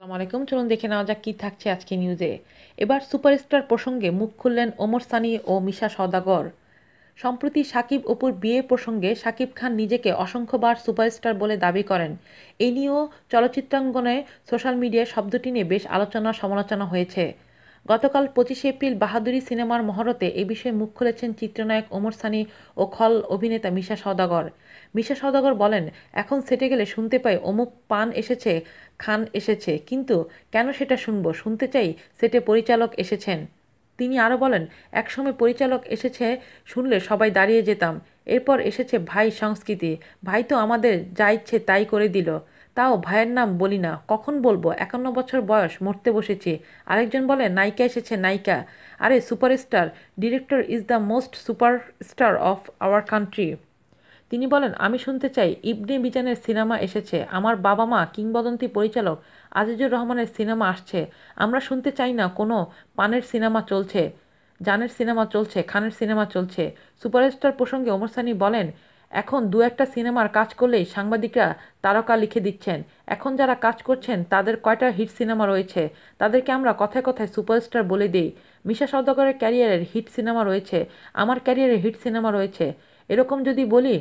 আসসালামু আলাইকুম। চলুন দেখে নেওয়া যাক কী থাকছে আজকে নিউজে এবার সুপারস্টার প্রসঙ্গে মুখ খুললেন ওমর সানি ও মিশা সদাগর সম্প্রতি সাকিব অপুর বিয়ে প্রসঙ্গে সাকিব খান নিজেকে অসংখ্যবার সুপারস্টার বলে দাবি করেন। এই নিয়েও চলচ্চিত্রাঙ্গনে সোশ্যাল মিডিয়ায় শব্দটি নিয়ে বেশ আলোচনা সমালোচনা হয়েছে। গতকাল পঁচিশে এপ্রিল বাহাদুরি সিনেমার মহরতে এ বিষয়ে মুখ খুলেছেন চিত্রনায়ক ওমর সানি ও খল অভিনেতা মিশা সওদাগর। মিশা সওদাগর বলেন, এখন সেটে গেলে শুনতে পাই অমুক পান এসেছে, খান এসেছে, কিন্তু কেন সেটা শুনব? শুনতে চাই সেটে পরিচালক এসেছেন। তিনি আরও বলেন, একসময় পরিচালক এসেছে শুনলে সবাই দাঁড়িয়ে যেতাম। এরপর এসেছে ভাই সংস্কৃতি। ভাই তো আমাদের যা ইচ্ছে তাই করে দিল। তাও ভাইয়ের নাম বলি না। কখন বলব? একান্ন বছর বয়স, মরতে বসেছি। আরেকজন বলে, নায়িকা এসেছে, নায়িকা। আরে, superstar, director is the most superstar of our country. তিনি বলেন, আমি শুনতে চাই, ইবনে বিজানের সিনেমা এসেছে। আমার বাবা মা কিংবদন্তি পরিচালক আজিজুর রহমানের সিনেমা আসছে। আমরা শুনতে চাই না, কোনো পানের সিনেমা চলছে, জানের সিনেমা চলছে, খানের সিনেমা চলছে। সুপারস্টার প্রসঙ্গে ওমর সানি বলেন এখন দু একটা সিনেমার কাজ করলেই সাংবাদিকরা তারকা লিখে দিচ্ছেন। এখন যারা কাজ করছেন, তাদের কয়টা হিট সিনেমা রয়েছে? তাদেরকে আমরা কথায় কথায় সুপারস্টার বলে দিই। মিশা সওদাগরের ক্যারিয়ারের হিট সিনেমা রয়েছে। আমার ক্যারিয়ারের হিট সিনেমা রয়েছে। এরকম যদি বলি,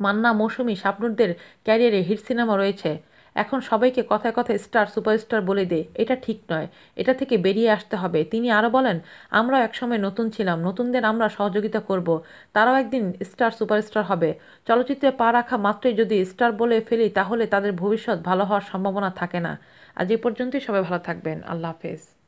মান্না, মৌসুমি সাপনুরদের ক্যারিয়ারে হিট সিনেমা রয়েছে। এখন সবাইকে কথায় কথায় স্টার, সুপারস্টার বলে দে, এটা ঠিক নয়। এটা থেকে বেরিয়ে আসতে হবে। তিনি আরও বলেন, আমরাও একসময় নতুন ছিলাম, নতুনদের আমরা সহযোগিতা করব। তারাও একদিন স্টার, সুপারস্টার হবে। চলচ্চিত্রে পা রাখা মাত্রই যদি স্টার বলে ফেলি, তাহলে তাদের ভবিষ্যৎ ভালো হওয়ার সম্ভাবনা থাকে না। আজ এ পর্যন্তই, সবাই ভালো থাকবেন। আল্লাহ হাফেজ।